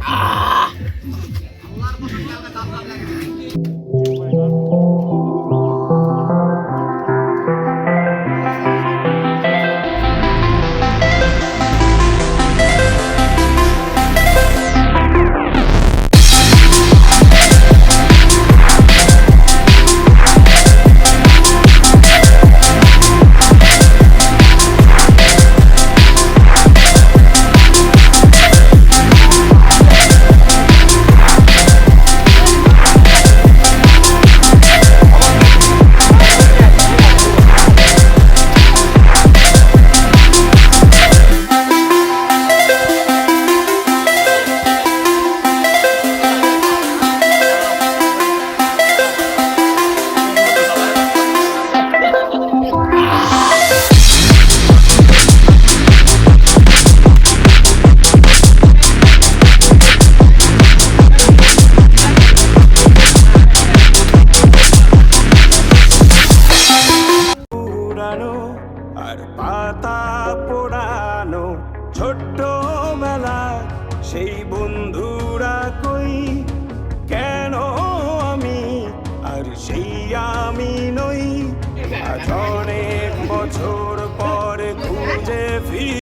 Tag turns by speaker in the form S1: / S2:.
S1: Ah! Bunlar bu dünyada tatlı আর পাতা পোড়ানো ছোট্ট মেলা সেই বন্ধুরা কই